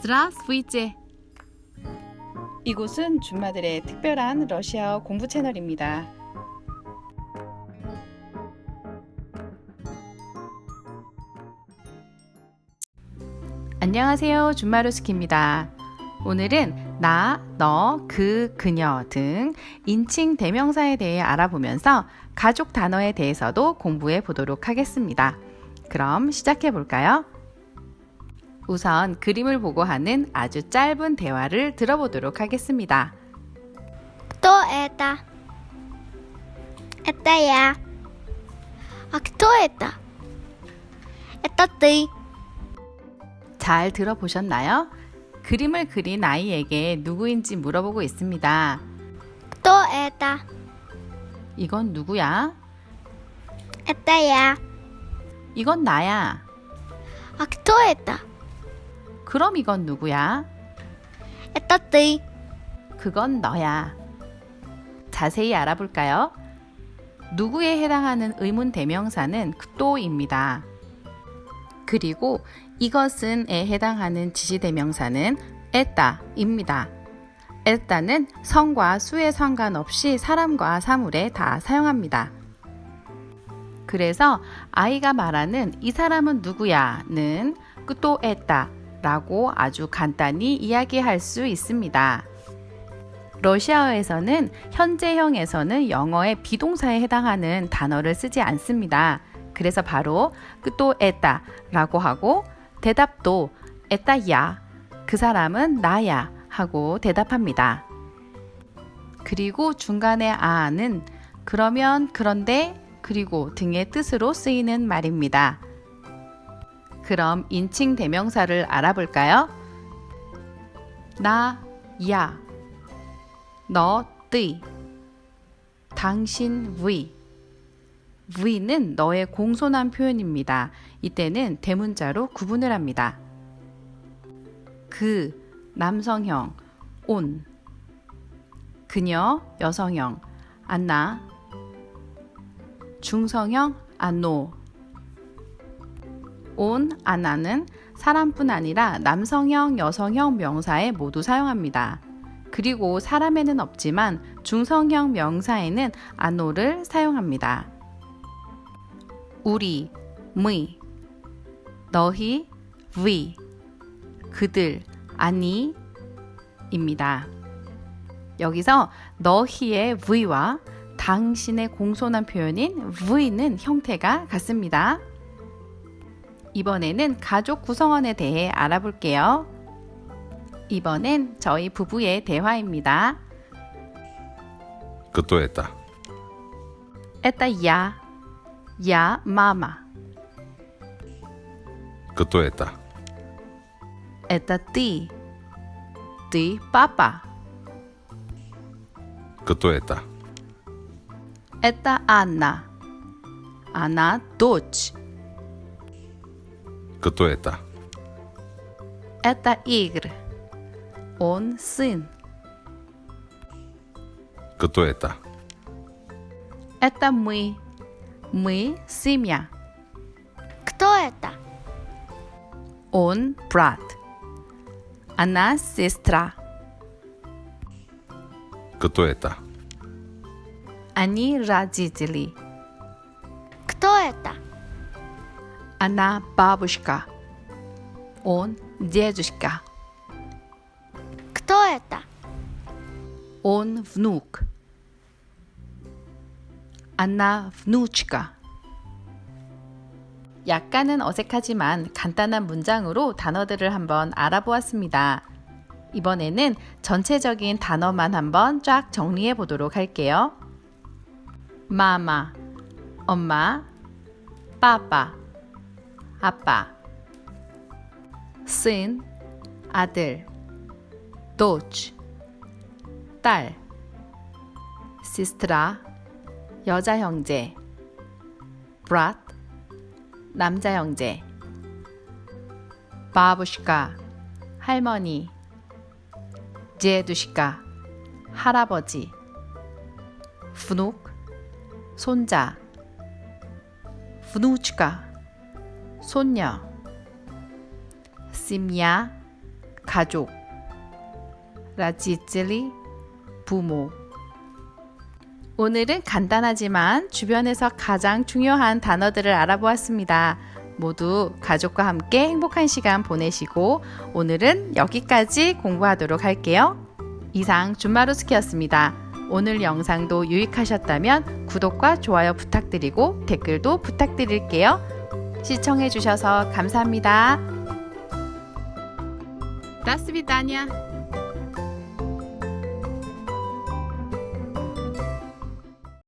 Здравствуйте. 이곳은 준마들의 특별한 러시아어 공부 채널입니다. 안녕하세요. 준마루스키입니다. 오늘은 나, 너, 그, 그녀 등 인칭 대명사에 대해 알아보면서 가족 단어에 대해서도 공부해 보도록 하겠습니다. 그럼 시작해 볼까요? 우선 그림을 보고 하는 아주 짧은 대화를 들어보도록 하겠습니다. Кто это? Это я. А кто это? Это ты. 잘 들어보셨나요? 그림을 그린 아이에게 누구인지 물어보고 있습니다. Кто это? 이건 누구야? Это я. 이건 나야. А кто это? 그럼 이건 누구야? 따띠. 그건 너야. 자세히 알아볼까요? 누구에 해당하는 의문 대명사는 또입니다. 그리고 이것은에 해당하는 지시 대명사는 에따입니다. 에따는 성과 수에 상관없이 사람과 사물에 다 사용합니다. 그래서 아이가 말하는 이 사람은 누구야는 그또에따 라고 아주 간단히 이야기할 수 있습니다. 러시아어에서는 현재형에서는 영어의 비동사에 해당하는 단어를 쓰지 않습니다. 그래서 바로 또 에따 라고 하고 대답도 에따야 그 사람은 나야 하고 대답합니다. 그리고 중간에 아는 그러면 그런데 그리고 등의 뜻으로 쓰이는 말입니다. 그럼 인칭 대명사를 알아볼까요? 나, 야, 너, 뜨이, 당신, 위. 위는 너의 공손한 표현입니다. 이때는 대문자로 구분을 합니다. 그, 남성형, 온. 그녀, 여성형, 안나. 중성형, 안노. 온, 아나는 사람뿐 아니라 남성형, 여성형 명사에 모두 사용합니다. 그리고 사람에는 없지만 중성형 명사에는 아노를 사용합니다. 우리, 미, 너희, 위, 그들, 아니, 입니다. 여기서 너희의 위와 당신의 공손한 표현인 위는 형태가 같습니다. 이번에는 가족 구성원에 대해 알아볼게요. 이번엔 저희 부부의 대화입니다. 그것도 했다. 했다 야. 야 마마. 그것도 했다. 했다 띠. 띠 빠빠. 그것도 했다. 했다 아나. 아나 도치. Кто это? Это Игорь. Он сын. Кто это? Это мы. Мы семья. Кто это? Он брат. Она сестра. Кто это? Они родители. Кто это? Она бабушка. Он дедушка. Кто это? Он внук. Она внучка. 약간은 어색하지만 간단한 문장으로 단어들을 한번 알아보았습니다. 이번에는 전체적인 단어만 한번 쫙 정리해 보도록 할게요. 마마, 엄마, 빠빠, 아빠 신 아들 도치 딸 시스트라 여자 형제 브랏 남자 형제 바부시카 할머니 제두시카 할아버지 분옥 손자 분우치카. 손녀, 심야, 가족, 라지찔리, 부모. 오늘은 간단하지만 주변에서 가장 중요한 단어들을 알아보았습니다. 모두 가족과 함께 행복한 시간 보내시고 오늘은 여기까지 공부하도록 할게요. 이상 준마루스키였습니다. 오늘 영상도 유익하셨다면 구독과 좋아요 부탁드리고 댓글도 부탁드릴게요. 시청해주셔서 감사합니다. 따스비다냐.